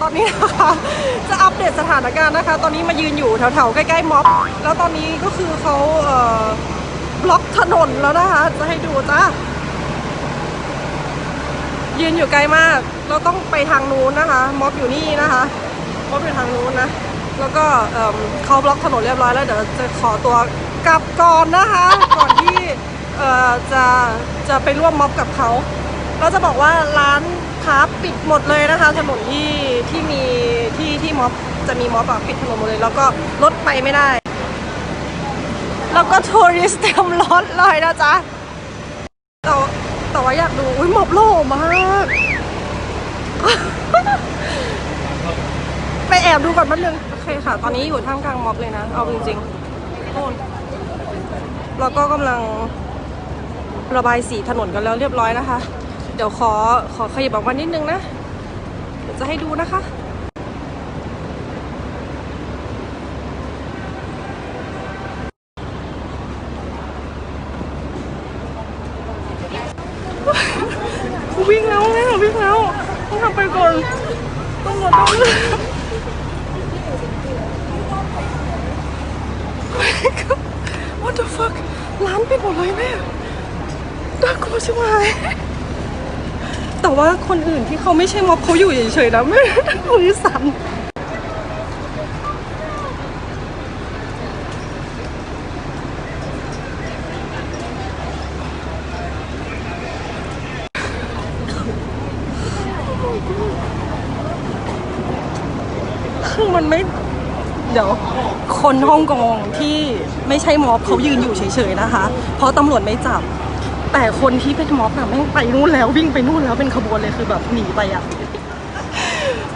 ตอนนี้นะคะ จะอัปเดตสถานการณ์นะคะ ตอนนี้มายืนอยู่แถวๆใกล้ๆม็อบ แล้วตอนนี้ก็คือเขาเอ่อบล็อกถนนแล้วนะคะ จะให้ดูจ้ายืนอยู่ไกลมาก เราต้องไปทางนู้นนะคะ ม็อบอยู่นี่นะคะม็อบอยู่ทางนู้นนะ แล้วก็เอิ่มเขาบล็อกถนนเรียบร้อยแล้วเดี๋ยวจะขอตัวกลับก่อนนะคะ ก่อนที่เอ่อจะจะไปร่วมม็อบกับเขา เราจะบอกว่าร้าน ปิดหมดเลยนะคะ ถนนที่ที่มีที่ที่ม็อบจะมีม็อบอะปิดถนนหมดเลย แล้วก็รถไปไม่ได้ แล้วก็ทัวริสต์เต็มรถเลยนะจ๊ะแต่แต่ว่าอยากดูอุ้ยม็อบโล่มากไปแอบดูก่อนแป๊บนึงโอเคค่ะ ตอนนี้อยู่ท่ามกลางม็อบเลยนะ เอาจริงๆโน่นแล้วก็กำลังระบายสีถนนกันแล้วเรียบร้อยนะคะ เดี๋ยวขอขอขยับออกมานิดนึงนะเดี๋ยวจะให้ดูนะคะ วิ่งแล้วแม่วิ่งแล้วต้องทำไปก่อนต้องหมดต้อง What the fuck ร้านปิดหมดเลยแม่น่ากลัวใช่ไหม แต่ว่าคนอื่นที่เขาไม่ใช่ม็อบเขาอยู่เฉยๆนะแม่มือสั่นคือมันไม่เดี๋ยวคนฮ่องกงที่ไม่ใช่ม็อบเขายืนอยู่เฉยๆนะคะ เพราะตำรวจไม่จับ แต่คนที่เป็นม็อบอะแม่งไปนู่นแล้ววิ่งไปนู่นแล้วเป็นขบวนเลยคือแบบหนีไปอะ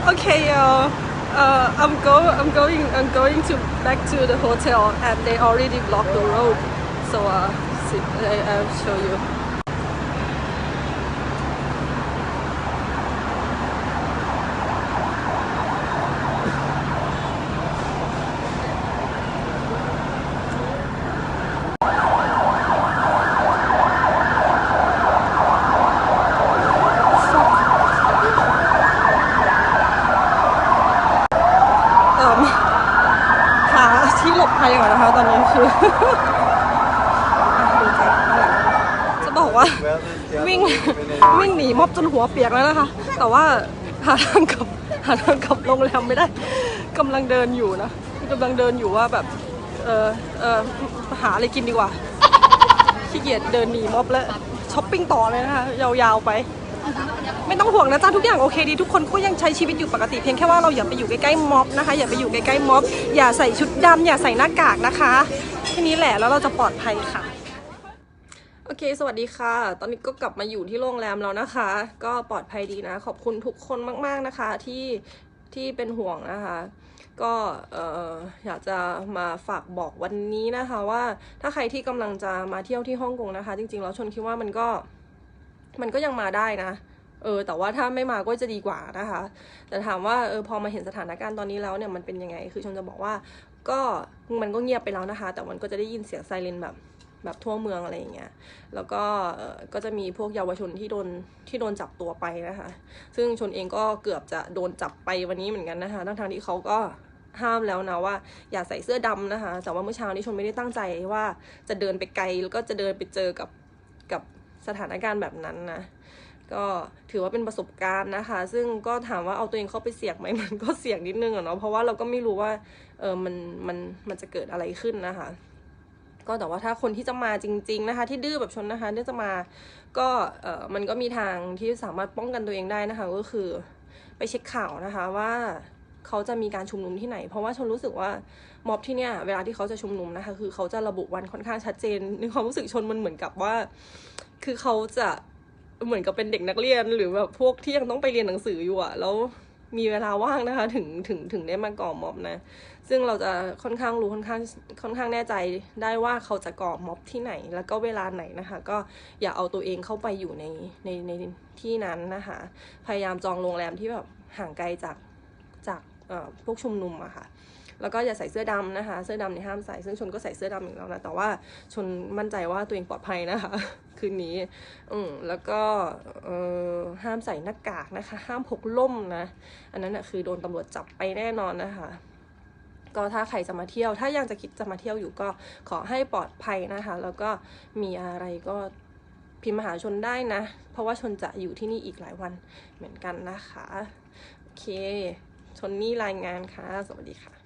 โอเคเออเออ I'm go I'm going I'm going to back to the hotel and they already blocked the road so uh see, I, I'll show you เอ่มหา ที่หลบภัยก่อนนะคะตอนนี้คือจะบอกว่าวิ่งวิ่งหนีม็อบจนหัวเปียกแล้วนะคะ แต่ว่าหาทางกลับหาทางกลับโรงแรมไม่ได้กำลังเดินอยู่นะกำลังเดินอยู่ว่าแบบเออเออหาอะไรกินดีกว่าขี้เกียจเดินหนีม็อบแล้วช้อปปิ้งต่อเลยนะคะยาวๆไป ไม่ต้องห่วงนะจ๊ะทุกอย่างโอเคดีทุกคนก็ยังใช้ชีวิตอยู่ปกติเพียงแค่ว่าเราอย่าไปอยู่ใกล้ๆม็อบนะคะ อย่าไปอยู่ใกล้ๆม็อบ อย่าใส่ชุดดำอย่าใส่หน้ากากนะคะแค่นี้แหละแล้วเราจะปลอดภัยค่ะโอเค สวัสดีค่ะ ตอนนี้ก็กลับมาอยู่ที่โรงแรมแล้วนะคะ ก็ปลอดภัยดีนะ ขอบคุณทุกคนมาก ๆนะคะที่ที่เป็นห่วงนะคะ ก็เอออยากจะมาฝากบอกวันนี้นะคะว่าถ้าใครที่กำลังจะมาเที่ยวที่ฮ่องกงนะคะ จริงๆแล้วชนคิดว่ามันก็มันก็ยังมาได้นะ เออแต่ว่าถ้าไม่มาก็จะดีกว่านะคะ แต่ถามว่าเออพอมาเห็นสถานการณ์ตอนนี้แล้วเนี่ยมันเป็นยังไง คือชนจะบอกว่าก็มันก็เงียบไปแล้วนะคะ แต่มันก็จะได้ยินเสียงไซเรนแบบแบบทั่วเมืองอะไรอย่างเงี้ย แล้วก็ก็จะมีพวกเยาวชนที่โดนที่โดนจับตัวไปนะคะ ซึ่งชนเองก็เกือบจะโดนจับไปวันนี้เหมือนกันนะคะ ทั้งทางที่เขาก็ห้ามแล้วนะว่าอย่าใส่เสื้อดำนะคะ แต่ว่าเมื่อเช้านี้ชนไม่ได้ตั้งใจว่าจะเดินไปไกลแล้วก็จะเดินไปเจอกับกับสถานการณ์แบบนั้นนะ ก็ถือว่าเป็นประสบการณ์นะคะ ซึ่งก็ถามว่าเอาตัวเองเข้าไปเสี่ยงไหมมันก็เสี่ยงนิดนึงอะเนาะเพราะว่าเราก็ไม่รู้ว่าเออมันมันมันจะเกิดอะไรขึ้นนะคะ ก็แต่ว่าถ้าคนที่จะมาจริง ๆนะคะ ที่ดื้อแบบชนนะคะที่จะมาก็เออมันก็มีทางที่สามารถป้องกันตัวเองได้นะคะ ก็คือไปเช็คข่าวนะคะว่าเขาจะมีการชุมนุมที่ไหน เพราะว่าชนรู้สึกว่าม็อบที่เนี่ยเวลาที่เขาจะชุมนุมนะคะ คือเขาจะระบุวันค่อนข้างชัดเจนในความรู้สึกชนมันเหมือนกับว่า คือเขาจะ เหมือนกับเป็นเด็กนักเรียนหรือแบบพวกที่ยังต้องไปเรียนหนังสืออยู่อะแล้วมีเวลาว่างนะคะ ถึงถึงถึงได้มาก่อม็อบนะ ซึ่งเราจะค่อนข้างรู้ค่อนข้างค่อนข้างแน่ใจได้ว่าเขาจะก่อม็อบที่ไหน แล้วก็เวลาไหนนะคะ ก็อย่าเอาตัวเองเข้าไปอยู่ในในในที่นั้นนะคะ พยายามจองโรงแรมที่แบบห่างไกลจากจากเอ่อพวกชุมนุมอะค่ะ แล้วก็อย่าใส่เสื้อดำนะคะ เสื้อดำเนี่ยห้ามใส่ ซึ่งชนก็ใส่เสื้อดำอยู่แล้วนะ แต่ว่าชนมั่นใจว่าตัวเองปลอดภัยนะคะ คืนนี้ อืมแล้วก็เอ่อห้ามใส่หน้ากากนะคะ ห้ามพกล่มนะ อันนั้นนะคือโดนตำรวจจับไปแน่นอนนะคะก็ถ้าใครจะมาเที่ยว ถ้ายังจะคิดจะมาเที่ยวอยู่ก็ขอให้ปลอดภัยนะคะ แล้วก็มีอะไรก็พิมพ์มาหาชนได้นะ เพราะว่าชนจะอยู่ที่นี่อีกหลายวันเหมือนกันนะคะ โอเค ชนนี่รายงานค่ะ สวัสดีค่ะ